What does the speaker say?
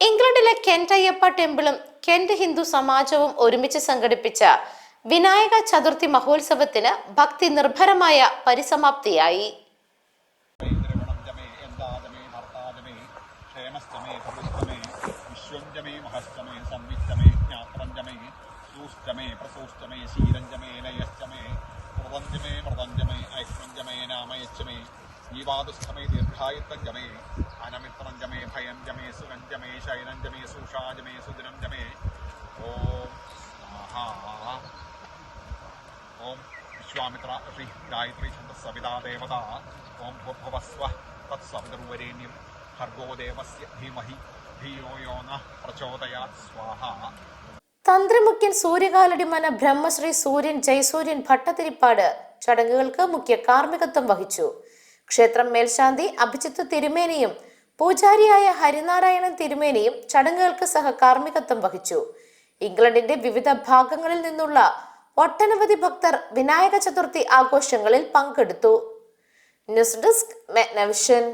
ഇംഗ്ലണ്ടിലെ കെന്റ് അയ്യപ്പ ടെമ്പിളും കെന്റ് ഹിന്ദു സമാജവും ഒരുമിച്ച് സംഘടിപ്പിച്ച വിനായക ചതുർത്ഥി മഹോത്സവത്തിന് ഭക്തി നിർഭരമായ പരിസമാപ്തിയായി. പ്രസൂഷ്ടമേ എന്താദമേ ലയശ്ചമേ ക്ഷേമസ്ഥമേ പ്രഭുസ്ഥമേ വിശ്വഞ്ചമേ മഹസ്ഥമേ സംവിത്തമേ ദീർഘായുത്തം ജമേ അനമിത്രം ജമേ ഭയം ജമേ സുഖം ജമേ ശൈനം ജമേ സൂഷാ ജമേ സുദിനം ജമേ. ഓം ഓം വിശ്വാമിത്ര ഋഷി ഗായത്രി ഛന്ദ സവിതാ ദേവത. ഓം ഭൂർഭുവസ്വ തത്സവിതർവരേണ്യം ഭർഗോ ദേവസ്യ ധീമഹി ധിയോ യോ ന പ്രചോദയാത് സ്വാഹ. തന്ത്രിമുഖ്യൻ സൂര്യകാലടിമന ബ്രഹ്മശ്രീ സൂര്യൻ ജയസൂര്യൻ ഭട്ടതിരിപ്പാട് ചടങ്ങുകൾക്ക് മുഖ്യ കാർമ്മികത്വം വഹിച്ചു. ക്ഷേത്രം മേൽശാന്തി അഭിജിത്ത് തിരുമേനിയും പൂജാരിയായ ഹരിനാരായണൻ തിരുമേനിയും ചടങ്ങുകൾക്ക് സഹ കാർമ്മികത്വം വഹിച്ചു. ഇംഗ്ലണ്ടിന്റെ വിവിധ ഭാഗങ്ങളിൽ നിന്നുള്ള ഒട്ടനവധി ഭക്തർ വിനായക ചതുർത്ഥി ആഘോഷങ്ങളിൽ പങ്കെടുത്തു. News desk Megnavision.